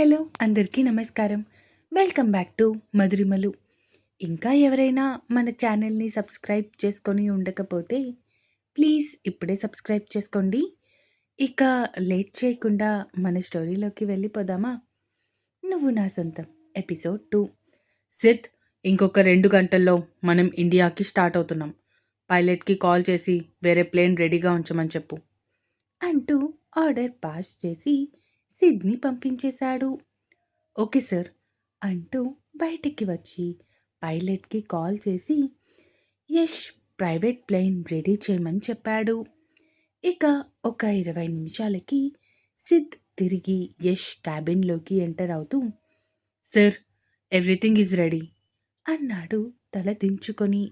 Hello అందరికీ నమస్కారం. Welcome back to Madhurimalu. ఇంకా ఎవరైనా మన ఛానల్ని సబ్స్క్రైబ్ చేసుకొని ఉండకపోతే ప్లీజ్ ఇప్పుడే సబ్స్క్రైబ్ చేసుకోండి. ఇక లేట్ చేయకుండా మన స్టోరీలోకి వెళ్ళిపోదామా? నువ్వు నా సొంతం. Episode two. సిత్ ఇంకొక రెండు గంటల్లో మనం ఇండియాకి స్టార్ట్ అవుతున్నాం. పైలట్కి కాల్ చేసి వేరే ప్లేన్ రెడీగా ఉంచమని చెప్పు. అంటూ ఆర్డర్ పాస్ చేసి సిడ్ని పంపించేశాడు. ఓకే సార్ అంటూ బయటికి వచ్చి పైలట్కి కాల్ చేసి యష్ ప్రైవేట్ ప్లేన్ రెడీ చేయమని చెప్పాడు. ఇక ఒక ఇరవై నిమిషాలకి సిద్ తిరిగి యష్ క్యాబిన్లోకి ఎంటర్ అవుతూ సార్ ఎవ్రీథింగ్ ఈజ్ రెడీ అన్నాడు తల దించుకొని.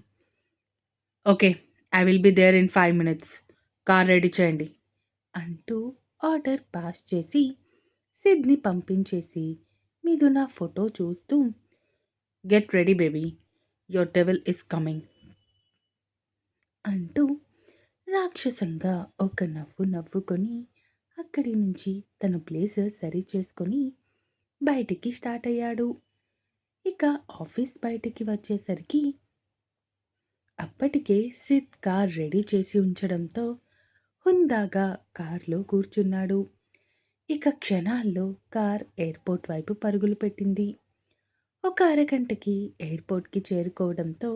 Okay I will be there in five minutes. Car ready చేయండి అంటూ ఆర్డర్ పాస్ చేసి సిడ్ని పంపించేసి మీదు నా ఫోటో చూస్తూ get ready baby your devil is coming అంటూ రాక్షసంగా ఒక నవ్వు నవ్వుకొని అక్కడి నుంచి తన బ్లేజర్ సరి చేసుకొని బయటికి స్టార్ట్ అయ్యాడు. ఇక ఆఫీస్ బయటికి వచ్చేసరికి అప్పటికే సిద్ కార్ రెడీ చేసి ఉంచడంతో హుందాగా కారులో కూర్చున్నాడు. ఇక క్షణాల్లో కార్ ఎయిర్పోర్ట్ వైపు పరుగులు పెట్టింది. ఒక అరగంటకి ఎయిర్పోర్ట్కి చేరుకోవడంతో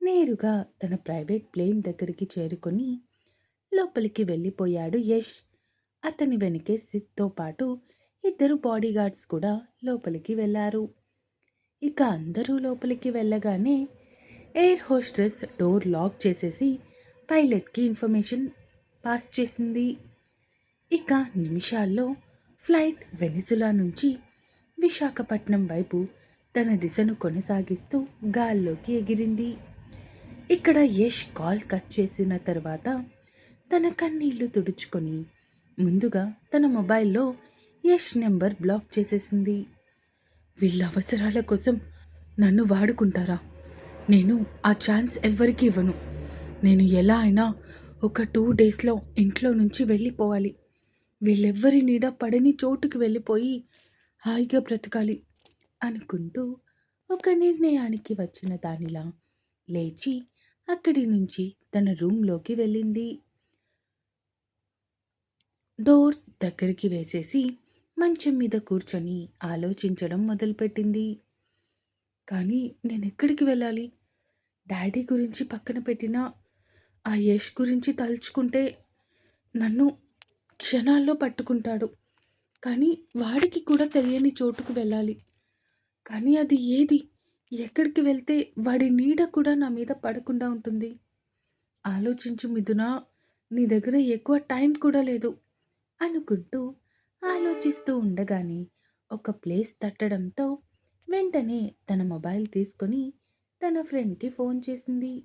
నేరుగా తన ప్రైవేట్ ప్లేన్ దగ్గరికి చేరుకొని లోపలికి వెళ్ళిపోయాడు యష్. అతని వెనకే సిత్తో పాటు ఇద్దరు బాడీగార్డ్స్ కూడా లోపలికి వెళ్ళారు ఇక అందరూ లోపలికి వెళ్ళగానే ఎయిర్ హోస్ట్రెస్ డోర్ లాక్ చేసేసి పైలట్కి ఇన్ఫర్మేషన్ పాస్ చేసింది. ఇక నిమిషాల్లో ఫ్లైట్ వెనిజులా నుంచి విశాఖపట్నం వైపు తన దిశను కొనసాగిస్తూ గాల్లోకి ఎగిరింది. ఇక్కడ యష్ కాల్ కట్ చేసిన తర్వాత తన కన్నీళ్ళు తుడుచుకొని ముందుగా తన మొబైల్లో యష్ నెంబర్ బ్లాక్ చేసేసింది. వీళ్ళ అవసరాల కోసం నన్ను వాడుకుంటారా? నేను ఆ ఛాన్స్ ఎవ్వరికి ఇవ్వను. నేను ఎలా అయినా ఒక టూ డేస్లో ఇంట్లో నుంచి వెళ్ళిపోవాలి. వీళ్ళెవ్వరి నీడ పడని చోటుకు వెళ్ళిపోయి హాయిగా బ్రతకాలి అనుకుంటూ ఒక నిర్ణయానికి వచ్చిన దానిలా లేచి అక్కడి నుంచి తన రూమ్లోకి వెళ్ళింది. డోర్ దగ్గరికి వేసేసి మంచం మీద కూర్చొని ఆలోచించడం మొదలుపెట్టింది. కానీ నేను ఎక్కడికి వెళ్ళాలి? డాడీ గురించి పక్కన పెట్టిన ఆ యష్ గురించి తలుచుకుంటే నన్ను క్షణాల్లో పట్టుకుంటాడు. కానీ వాడికి కూడా తెలియని చోటుకు వెళ్ళాలి. కానీ అది ఏది? ఎక్కడికి వెళ్తే వాడి నీడ కూడా నా మీద పడకుండా ఉంటుంది. ఆలోచించు మిథునా నీ దగ్గర ఎక్కువ టైం కూడా లేదు అనుకుంటూ ఆలోచిస్తూ ఉండగానే ఒక ప్లేస్ తట్టడంతో వెంటనే తన మొబైల్ తీసుకొని తన ఫ్రెండ్కి ఫోన్ చేసింది.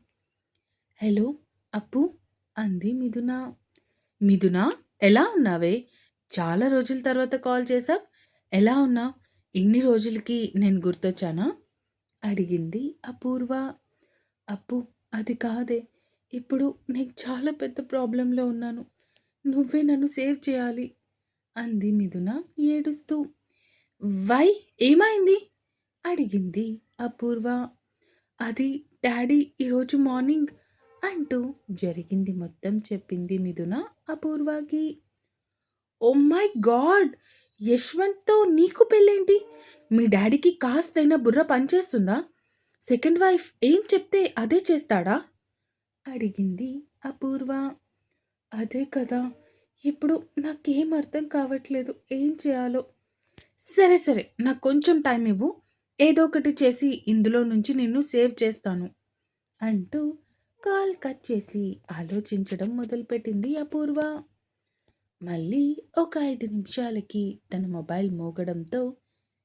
హలో అప్పు? అంది మిథున. మిథునా? ఎలా ఉన్నావే? చాలా రోజుల తర్వాత కాల్ చేశావు. ఎలా ఉన్నావు? ఇన్ని రోజులకి నేను గుర్తొచ్చానా? అడిగింది అపూర్వ. అప్పు అది కాదే. ఇప్పుడు నేను చాలా పెద్ద ప్రాబ్లంలో ఉన్నాను. నువ్వే నన్ను సేవ్ చేయాలి అంది మిథున ఏడుస్తూ. వై? ఏమైంది? అడిగింది అపూర్వ. అది డాడీ ఈరోజు మార్నింగ్ అంటూ జరిగింది మొత్తం చెప్పింది మిథున అపూర్వకి. Oh my God! యశ్వంత్తో నీకు పెళ్ళేంటి? మీ డాడీకి కాస్తైనా బుర్ర పనిచేస్తుందా? సెకండ్ వైఫ్ ఏం చెప్తే అదే చేస్తాడా? అడిగింది అపూర్వ. అదే కదా ఇప్పుడు నాకేం అర్థం కావట్లేదు ఏం చేయాలో. సరే సరే నాకు కొంచెం టైం ఇవ్వు ఏదో ఒకటి చేసి ఇందులో నుంచి నిన్ను సేవ్ చేస్తాను అంటూ కాల్ కట్ చేసి ఆలోచించడం మొదలుపెట్టింది అపూర్వ. మళ్ళీ ఒక ఐదు నిమిషాలకి తన మొబైల్ మోగడంతో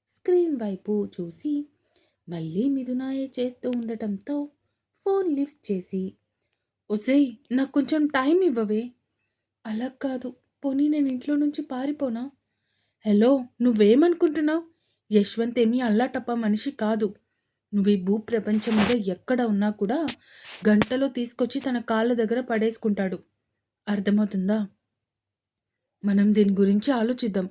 స్క్రీన్ వైపు చూసి మళ్ళీ మిథునాయే చేస్తూ ఉండటంతో ఫోన్ లిఫ్ట్ చేసి ఒసేయ్ నాకు కొంచెం టైం ఇవ్వవే. అలా కాదు. పోనీ నేను ఇంట్లో నుంచి పారిపోనా? హలో నువ్వేమనుకుంటున్నావు? యశ్వంత్ ఏమీ అల్లాటప్ప మనిషి కాదు. నువ్వు ఈ భూ మీద ఎక్కడ ఉన్నా కూడా గంటలో తీసుకొచ్చి తన కాళ్ళ దగ్గర పడేసుకుంటాడు. అర్థమవుతుందా? మనం దీని గురించి ఆలోచిద్దాం.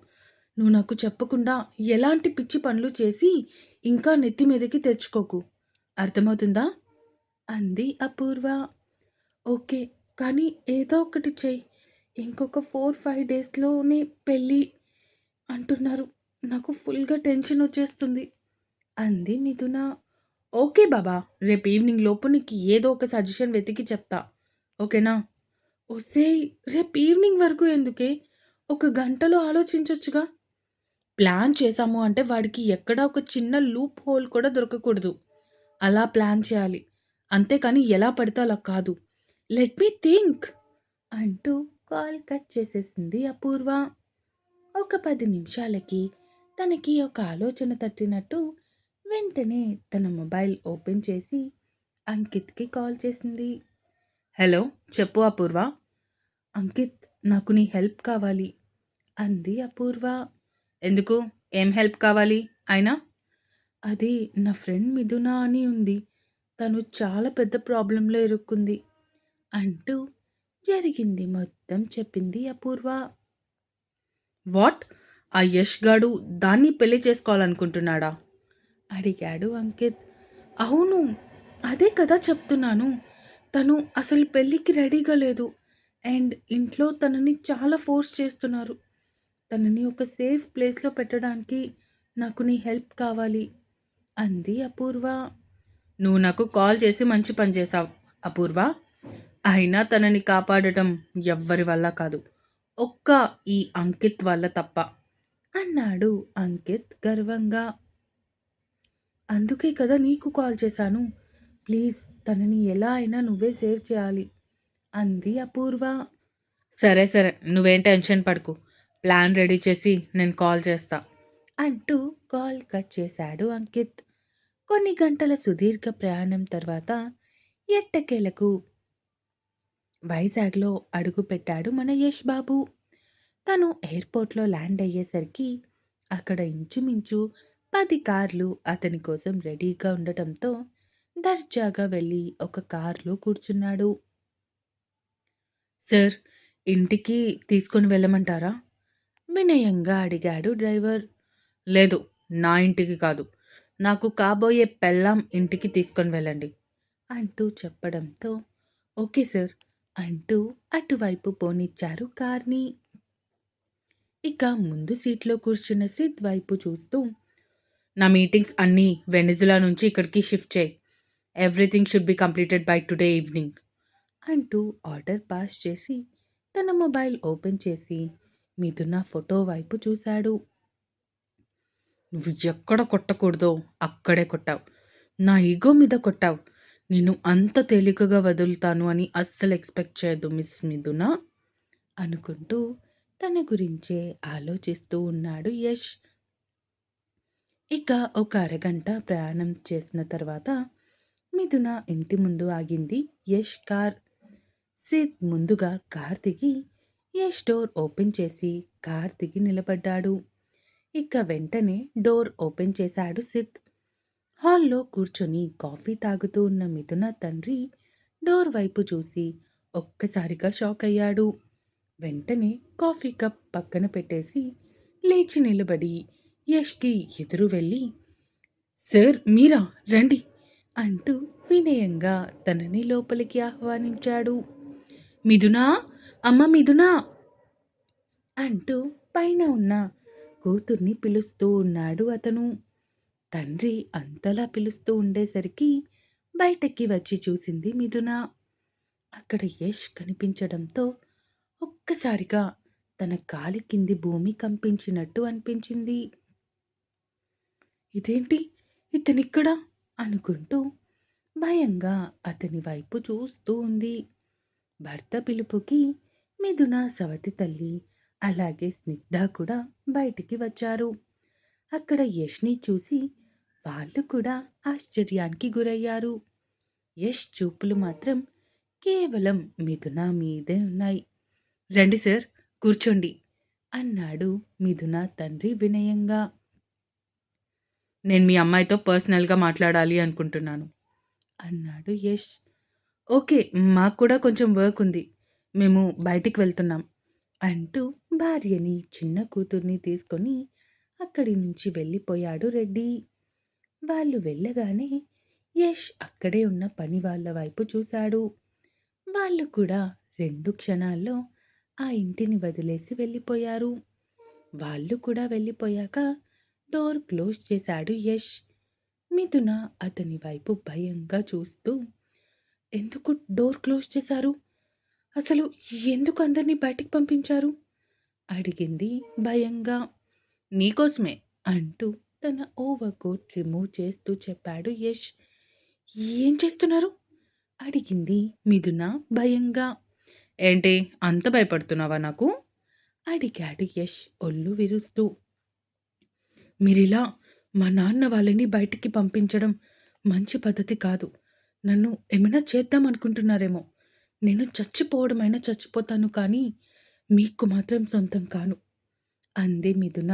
నువ్వు నాకు చెప్పకుండా ఎలాంటి పిచ్చి పనులు చేసి ఇంకా నెత్తి మీదకి తెచ్చుకోకు. అర్థమవుతుందా? అంది అపూర్వ. ఓకే కానీ ఏదో ఒకటి చెయ్యి. ఇంకొక ఫోర్ ఫైవ్ డేస్లోనే పెళ్ళి అంటున్నారు. నాకు ఫుల్గా టెన్షన్ వచ్చేస్తుంది. అంది మిథున. ఓకే బాబా రేపు ఈవినింగ్ లోపు నీకు ఏదో ఒక సజెషన్ వెతికి చెప్తా. ఓకేనా? ఒసే రేపు ఈవినింగ్ వరకు ఎందుకే? ఒక గంటలో ఆలోచించొచ్చుగా. ప్లాన్ చేశాము అంటే వాడికి ఎక్కడ ఒక చిన్న లూప్ హోల్ కూడా దొరకకూడదు. అలా ప్లాన్ చేయాలి. అంతేకాని ఎలా పడితే అలా కాదు. Let me think! అంటూ కాల్ కట్ చేసేసింది అపూర్వ. ఒక పది నిమిషాలకి తనకి ఒక ఆలోచన తట్టినట్టు వెంటనే తన మొబైల్ ఓపెన్ చేసి అంకిత్కి కాల్ చేసింది. హలో చెప్పు అపూర్వ. అంకిత్ నాకు నీ హెల్ప్ కావాలి అంది అపూర్వ. ఎందుకు? ఏం హెల్ప్ కావాలి? అయినా? అది నా ఫ్రెండ్ మిథున అని ఉంది. తను చాలా పెద్ద ప్రాబ్లంలో ఇరుక్కుంది అంటూ జరిగింది మొత్తం చెప్పింది అపూర్వ. వాట్? ఆ యష్ గాడు దాన్ని పెళ్ళి చేసుకోవాలనుకుంటున్నాడా? అడిగాడు అంకిత్. అవును అదే కదా చెప్తున్నాను. తను అసలు పెళ్ళికి రెడీగా లేదు. అండ్ ఇంట్లో తనని చాలా ఫోర్స్ చేస్తున్నారు. తనని ఒక సేఫ్ ప్లేస్లో పెట్టడానికి నాకు నీ హెల్ప్ కావాలి అంది అపూర్వ. నువ్వు నాకు కాల్ చేసి మంచి పని చేశావు అపూర్వ. అయినా తనని కాపాడటం ఎవ్వరి వల్ల కాదు ఒక్క ఈ అంకిత్ వల్ల తప్ప అన్నాడు అంకిత్ గర్వంగా. అందుకే కదా నీకు కాల్ చేశాను. ప్లీజ్ తనని ఎలా అయినా నువ్వే సేవ్ చేయాలి అంది అపూర్వ. సరే సరే నువ్వేం టెన్షన్ పడుకు. ప్లాన్ రెడీ చేసి నేను కాల్ చేస్తా. అంటూ కాల్ కట్ చేశాడు అంకిత్. కొన్ని గంటల సుదీర్ఘ ప్రయాణం తర్వాత ఎట్టకేలకు వైజాగ్లో అడుగు పెట్టాడు మన యష్ బాబు. తను ఎయిర్పోర్ట్లో ల్యాండ్ అయ్యేసరికి అక్కడ ఇంచుమించు పది కార్లు అతని కోసం రెడీగా ఉండటంతో దర్జాగా వెళ్ళి ఒక కార్లో కూర్చున్నాడు. సార్ ఇంటికి తీసుకొని వెళ్ళమంటారా? వినయంగా అడిగాడు డ్రైవర్. లేదు నా ఇంటికి కాదు. నాకు కాబోయే పెళ్ళాం ఇంటికి తీసుకొని వెళ్ళండి అంటూ చెప్పడంతో ఓకే సార్ అంటూ అటువైపు పోనిచ్చారు కార్ని. ఇక ముందు సీట్లో కూర్చున్న సిద్ వైపు చూస్తూ నా మీటింగ్స్ అన్నీ వెనిజులా నుంచి ఇక్కడికి షిఫ్ట్ చేయి. Everything should be completed by today evening అంటూ ఆర్డర్ పాస్ చేసి తన మొబైల్ ఓపెన్ చేసి మిథున ఫోటో వైపు చూశాడు. నువ్వు ఎక్కడ కొట్టకూడదో అక్కడే కొట్టావు. నా ఈగో మీద కొట్టావు. నేను అంత తేలికగా వదులుతాను అని అస్సలు ఎక్స్పెక్ట్ చేయదు మిస్ మిథున అనుకుంటూ తన గురించే ఆలోచిస్తూ ఉన్నాడు యష్. ఇక ఒక అరగంట ప్రయాణం చేసిన తర్వాత మిథున ఇంటి ముందు ఆగింది. యష్ కార్ సిద్ ముందుగా కార్ దిగి యష్ డోర్ ఓపెన్ చేసి కార్ దిగి నిలబడ్డాడు. ఇక వెంటనే డోర్ ఓపెన్ చేశాడు సిద్ హాల్లో కూర్చొని కాఫీ తాగుతూ ఉన్న మిథున తండ్రి డోర్ వైపు చూసి ఒక్కసారిగా షాక్ అయ్యాడు. వెంటనే కాఫీ కప్ పక్కన పెట్టేసి లేచి నిలబడి యష్కి ఎదురు వెళ్ళి సార్ మీరా? రండి అంటూ వినయంగా తనని లోపలికి ఆహ్వానించాడు. మిథునా? అమ్మ మిథునా? అంటూ పైన ఉన్న కూతుర్ని పిలుస్తూ ఉన్నాడు అతను. తండ్రి అంతలా పిలుస్తూ ఉండేసరికి బయటకి వచ్చి చూసింది మిథున. అక్కడ యష్ కనిపించడంతో ఒక్కసారిగా తన కాలి కింది భూమి కంపించినట్టు అనిపించింది. ఇదేంటి? ఇతనిక్కడ? అనుకుంటూ భయంగా అతని వైపు చూస్తూ ఉంది. భర్త పిలుపుకి మిథున సవతి తల్లి అలాగే స్నిగ్ధ కూడా బయటికి వచ్చారు. అక్కడ యష్ని చూసి వాళ్ళు కూడా ఆశ్చర్యానికి గురయ్యారు. యష్ చూపులు మాత్రం కేవలం మిథున మీదే ఉన్నాయి. రండి సార్ కూర్చోండి అన్నాడు మిథున తండ్రి వినయంగా. నేను మీ అమ్మాయితో పర్సనల్గా మాట్లాడాలి అనుకుంటున్నాను. అన్నాడు యష్. ఓకే మాకు కూడా కొంచెం వర్క్ ఉంది. మేము బయటికి వెళ్తున్నాం అంటూ భార్యని చిన్న కూతుర్ని తీసుకొని అక్కడి నుంచి వెళ్ళిపోయాడు రెడ్డి. వాళ్ళు వెళ్ళగానే యష్ అక్కడే ఉన్న పని వాళ్ళ వైపు చూశాడు. వాళ్ళు కూడా రెండు క్షణాల్లో ఆ ఇంటిని వదిలేసి వెళ్ళిపోయారు. వాళ్ళు కూడా వెళ్ళిపోయాక డోర్ క్లోజ్ చేశాడు యష్. మిథున అతని వైపు భయంగా చూస్తూ ఎందుకు డోర్ క్లోజ్ చేశారు? అసలు ఎందుకు అందరినీ బయటికి పంపించారు? అడిగింది భయంగా. నీకోసమే అంటూ తన ఓవర్ కోట్ రిమూవ్ చేస్తూ చెప్పాడు యష్. ఏం చేస్తున్నారు? అడిగింది మిథున భయంగా. ఏంటి అంత భయపడుతున్నావా నాకు? అడిగాడు యష్ ఒళ్ళు విరుస్తూ. మీరిలా మా నాన్న వాళ్ళని బయటికి పంపించడం మంచి పద్ధతి కాదు. నన్ను ఏమైనా చేద్దాం అనుకుంటున్నారేమో. నేను చచ్చిపోవడమైనా చచ్చిపోతాను కానీ మీకు మాత్రం సొంతం కాను. అంది మిథున.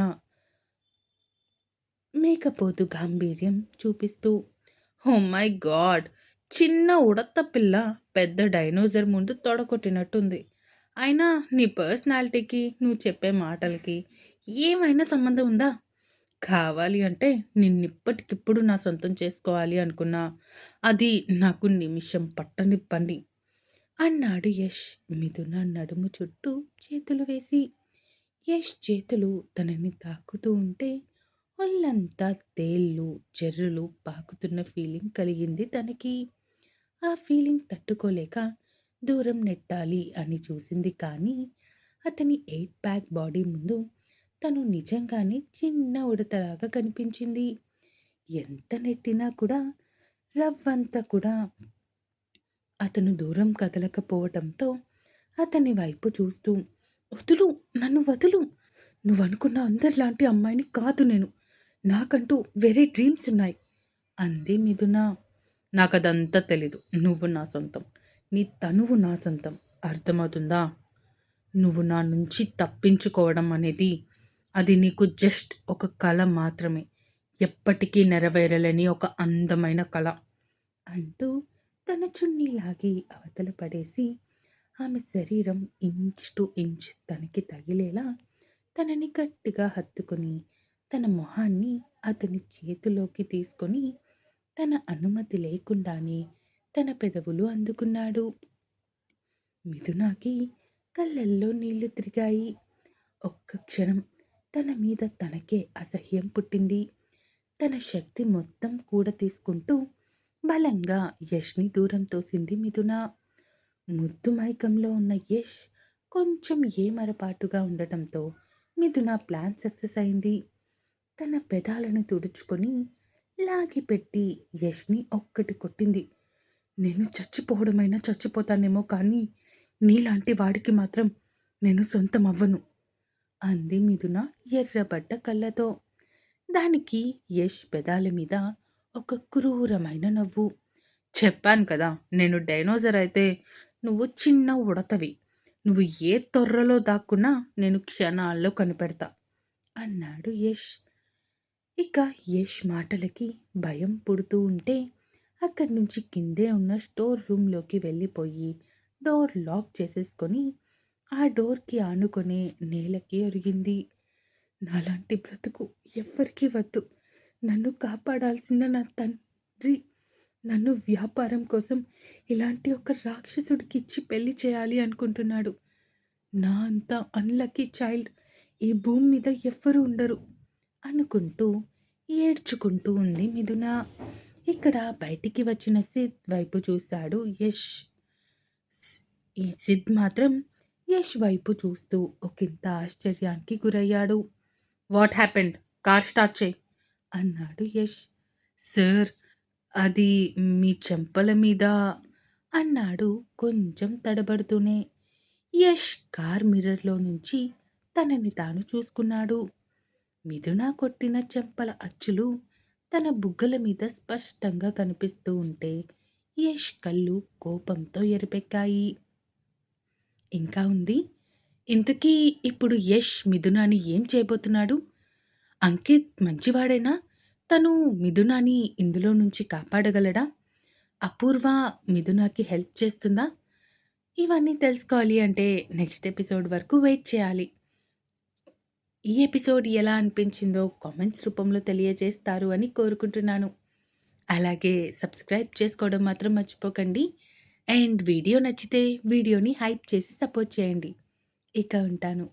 మేకపోతు గాంభీర్యం చూపిస్తూ హో మై గాడ్! చిన్న ఉడత్త పిల్ల పెద్ద డైనోజర్ ముందు తొడగొట్టినట్టుంది. అయినా నీ పర్సనాలిటీకి నువ్వు చెప్పే మాటలకి ఏమైనా సంబంధం ఉందా? కావాలి అంటే నిన్నిప్పటికిప్పుడు నా సొంతం చేసుకోవాలి అనుకున్నా అది నాకు నిమిషం పట్టనిప్పండి అన్నాడు యష్ మిథున నడుము చుట్టూ చేతులు వేసి. యష్ చేతులు తనని తాకుతూ ఉంటే ఒళ్ళంతా తేళ్ళు జర్రులు పాకుతున్న ఫీలింగ్ కలిగింది తనకి. ఆ ఫీలింగ్ తట్టుకోలేక దూరం నెట్టాలి అని చూసింది కానీ అతని ఎయిట్ ప్యాక్ బాడీ ముందు తను నిజంగానే చిన్న ఉడతలాగా కనిపించింది. ఎంత నెట్టినా కూడా రవ్వంతా కూడా. అతను దూరం కదలకపోవటంతో అతని వైపు చూస్తూ వదులు నన్ను వదులు. నువ్వు అనుకున్న అందరిలాంటి అమ్మాయిని కాదు నేను. నాకంటూ వెరీ డ్రీమ్స్ ఉన్నాయి. అంది మిథున. నాకదంతా తెలీదు. నువ్వు నా సొంతం. నీ తనువు నా సొంతం. అర్థమవుతుందా? నువ్వు నా నుంచి తప్పించుకోవడం అనేది అది నీకు జస్ట్ ఒక కళ మాత్రమే. ఎప్పటికీ నెరవేరలేని ఒక అందమైన కళ. అంటూ తన చున్నీ లాగి అవతల పడేసి ఆమె శరీరం ఇంచ్ టు ఇంచ్ తనకి తగిలేలా తనని గట్టిగా హత్తుకుని తన మొహాన్ని అతని చేతిలోకి తీసుకొని తన అనుమతి లేకుండానే తన పెదవులు అందుకున్నాడు. మిథునాకి కళ్ళల్లో నీళ్ళు తిరిగాయి. ఒక్క క్షణం తన మీద తనకే అసహ్యం పుట్టింది. తన శక్తి మొత్తం కూడా తీసుకుంటూ బలంగా యష్ని దూరం తోసింది మిథున. ముద్దు మైకంలో ఉన్న యష్ కొంచెం ఏమరపాటుగా ఉండటంతో మిథున ప్లాన్ సక్సెస్ అయింది. తన పెదాలను తుడుచుకొని లాగిపెట్టి యష్ని ఒక్కటి కొట్టింది. నేను చచ్చిపోవడమైనా చచ్చిపోతానేమో కానీ నీలాంటి వాడికి మాత్రం నేను సొంతం అవ్వను అంది మిథున ఎర్రబడ్డ కళ్ళతో. దానికి యష్ పెదాల మీద ఒక క్రూరమైన నవ్వు. చెప్పాను కదా నేను డైనోజర్ అయితే నువ్వు చిన్న ఉడతవి. నువ్వు ఏ తొర్రలో దాక్కున్నా నేను క్షణాల్లో కనిపెడతా అన్నాడు యష్. ఇక యష్ మాటలకి భయం పుడుతూ ఉంటే అక్కడి నుంచి కిందే ఉన్న స్టోర్ రూమ్లోకి వెళ్ళిపోయి డోర్ లాక్ చేసేసుకొని ఆ డోర్కి ఆనుకొని నేలకి ఒరిగింది. నాలాంటి బ్రతుకు ఎవ్వరికీ వద్దు. నన్ను కాపాడాల్సిన నా తండ్రి. నన్ను వ్యాపారం కోసం ఇలాంటి ఒక రాక్షసుడికి ఇచ్చి పెళ్ళి చేయాలి అనుకుంటున్నాడు. నా అంత అన్లక్కీ చైల్డ్. ఈ భూమి మీద ఎవ్వరూ ఉండరు అనుకుంటూ ఏడ్చుకుంటూ ఉంది మిథున. ఇక్కడ బయటికి వచ్చిన సిద్ వైపు చూశాడు యష్. ఈ సిద్ మాత్రం యష్ వైపు చూస్తూ ఒకంత ఆశ్చర్యానికి గురయ్యాడు. What happened? కార్ స్టార్ట్ చేయి అన్నాడు యష్ సార్ అది మీ చెంపల మీద అన్నాడు కొంచెం తడబడుతూనే. యష్ కార్ మిర్రర్లో నుంచి తనని తాను చూసుకున్నాడు. మిథున కొట్టిన చెంపల అచ్చులు తన బుగ్గల మీద స్పష్టంగా కనిపిస్తూ ఉంటే యష్ కళ్ళు కోపంతో ఎరిపెక్కాయి. ఇంకా ఉంది? ఇంతకీ ఇప్పుడు యష్ మిథునాని ఏం చేయబోతున్నాడు? అంకిత్ మంచివాడేనా? తను మిథునాని ఇందులో నుంచి కాపాడగలడా? అపూర్వ మిథునాకి హెల్ప్ చేస్తుందా? ఇవన్నీ తెలుసుకోవాలి అంటే నెక్స్ట్ ఎపిసోడ్ వరకు వెయిట్ చేయాలి. ఈ ఎపిసోడ్ ఎలా అనిపించిందో కామెంట్స్ రూపంలో తెలియజేస్తారు అని కోరుకుంటున్నాను. అలాగే సబ్స్క్రైబ్ చేసుకోవడం మాత్రం మర్చిపోకండి. అండ్ వీడియో నచ్చితే వీడియోని హైప్ చేసి సపోర్ట్ చేయండి. ఇక ఉంటాను.